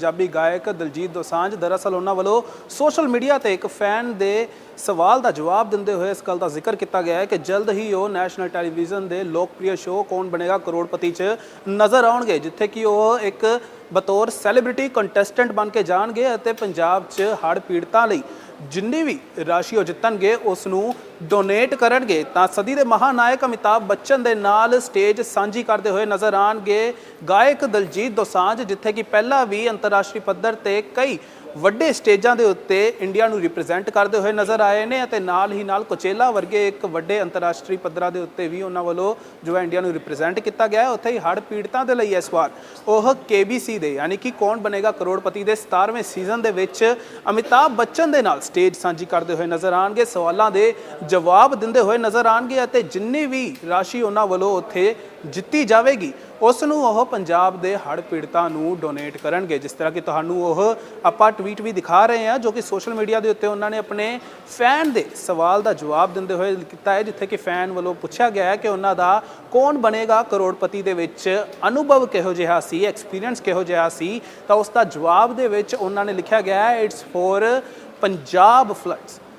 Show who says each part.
Speaker 1: ਪੰਜਾਬੀ ਗਾਇਕ ਦਲਜੀਤ ਦੋਸਾਂਝ ਦਰਅਸਲ ਉਹਨਾਂ ਵੱਲੋਂ ਸੋਸ਼ਲ ਮੀਡੀਆ ਤੇ ਇੱਕ ਫੈਨ ਦੇ ਸਵਾਲ ਦਾ ਜਵਾਬ ਦਿੰਦੇ ਹੋਏ ਇਸ ਗੱਲ ਦਾ ਜ਼ਿਕਰ ਕੀਤਾ ਗਿਆ ਹੈ ਕਿ ਜਲਦ ਹੀ ਉਹ ਨੈਸ਼ਨਲ ਟੈਲੀਵਿਜ਼ਨ ਦੇ ਲੋਕਪ੍ਰਿਯ ਸ਼ੋਅ ਕੌਣ ਬਣੇਗਾ ਕਰੋੜਪਤੀ 'ਚ ਨਜ਼ਰ ਆਉਣਗੇ, ਜਿੱਥੇ ਕਿ ਉਹ ਇੱਕ ਬਤੌਰ ਸੈਲੀਬ੍ਰਿਟੀ ਕੰਟੈਸਟੈਂਟ ਬਣ ਕੇ ਜਾਣਗੇ ਅਤੇ ਪੰਜਾਬ 'ਚ ਹੜ੍ਹ ਪੀੜਤਾਂ ਲਈ ਜਿੰਨੀ ਵੀ ਰਾਸ਼ੀ ਉਹ ਜਿੱਤਣਗੇ ਉਸ ਨੂੰ ਡੋਨੇਟ ਕਰਨਗੇ, ਤਾਂ ਸਦੀ ਦੇ ਮਹਾਨਾਇਕ ਅਮਿਤਾਭ ਬੱਚਨ ਦੇ ਨਾਲ ਸਟੇਜ ਸਾਂਝੀ ਕਰਦੇ ਹੋਏ ਨਜ਼ਰ ਆਣਗੇ ਗਾਇਕ ਦਲਜੀਤ ਦੋਸਾਂਝ, ਜਿੱਥੇ ਕਿ ਪਹਿਲਾਂ ਵੀ ਅੰਤਰਰਾਸ਼ਟਰੀ ਪੱਧਰ ਤੇ ਕਈ ਵੱਡੇ ਸਟੇਜਾਂ ਦੇ ਉੱਤੇ ਇੰਡੀਆ ਨੂੰ ਰਿਪਰੈਜ਼ੈਂਟ ਕਰਦੇ ਹੋਏ ਨਜ਼ਰ ਆਏ ਨੇ ਅਤੇ ਨਾਲ ਹੀ ਨਾਲ ਕੋਚੇਲਾ ਵਰਗੇ ਇੱਕ ਵੱਡੇ ਅੰਤਰਰਾਸ਼ਟਰੀ ਪੱਧਰਾਂ ਦੇ ਉੱਤੇ ਵੀ ਉਹਨਾਂ ਵੱਲੋਂ ਜੋ ਹੈ ਇੰਡੀਆ ਨੂੰ ਰਿਪਰੈਜ਼ੈਂਟ ਕੀਤਾ ਗਿਆ ਹੈ। ਉੱਥੇ ਹੀ ਹੜ੍ਹ ਪੀੜਤਾਂ ਦੇ ਲਈ ਇਸ ਵਾਰ ਉਹ KBC ਦੇ, ਯਾਨੀ ਕਿ ਕੌਣ ਬਣੇਗਾ ਕਰੋੜਪਤੀ ਦੇ 17ਵੇਂ ਸੀਜ਼ਨ ਦੇ ਵਿੱਚ ਅਮਿਤਾਭ ਬੱਚਨ ਦੇ ਨਾਲ ਸਟੇਜ ਸਾਂਝੀ ਕਰਦੇ ਹੋਏ ਨਜ਼ਰ ਆਣਗੇ ਸਵਾਲਾਂ ਦੇ ਜਵਾਬ ਦਿੰਦੇ ਹੋਏ ਨਜ਼ਰ ਆਣਗੇ ਅਤੇ ਜਿੰਨੀ ਵੀ ਰਾਸ਼ੀ ਉਹਨਾਂ ਵੱਲੋਂ ਉੱਥੇ ਜਿੱਤੀ ਜਾਵੇਗੀ ਉਸ ਨੂੰ ਉਹ ਪੰਜਾਬ ਦੇ ਹੜ੍ਹ ਪੀੜਤਾਂ ਨੂੰ ਡੋਨੇਟ ਕਰਨਗੇ। ਜਿਸ ਤਰ੍ਹਾਂ ਕਿ ਤੁਹਾਨੂੰ ਉਹ ਆਪਾਂ ਟਵੀਟ ਵੀ ਦਿਖਾ ਰਹੇ ਹਾਂ, ਜੋ ਕਿ ਸੋਸ਼ਲ ਮੀਡੀਆ ਦੇ ਉੱਤੇ ਉਹਨਾਂ ਨੇ ਆਪਣੇ ਫੈਨ ਦੇ ਸਵਾਲ ਦਾ ਜਵਾਬ ਦਿੰਦੇ ਹੋਏ ਕੀਤਾ ਹੈ, ਜਿੱਥੇ ਕਿ ਫੈਨ ਵੱਲੋਂ ਪੁੱਛਿਆ ਗਿਆ ਹੈ ਕਿ ਉਹਨਾਂ ਦਾ ਕੌਣ ਬਣੇਗਾ ਕਰੋੜਪਤੀ ਦੇ ਵਿੱਚ। ਅਨੁਭਵ ਕਿਹੋ ਜਿਹਾ ਸੀ ਐਕਸਪੀਰੀਅੰਸ ਕਿਹੋ ਜਿਹਾ ਸੀ? ਤਾਂ ਉਸ ਦਾ ਜਵਾਬ ਦੇ ਵਿੱਚ ਉਹਨਾਂ ਨੇ ਲਿਖਿਆ ਗਿਆ ਹੈ ਇਟਸ ਫॉर ਪੰਜਾਬ ਫਲੱਡਸ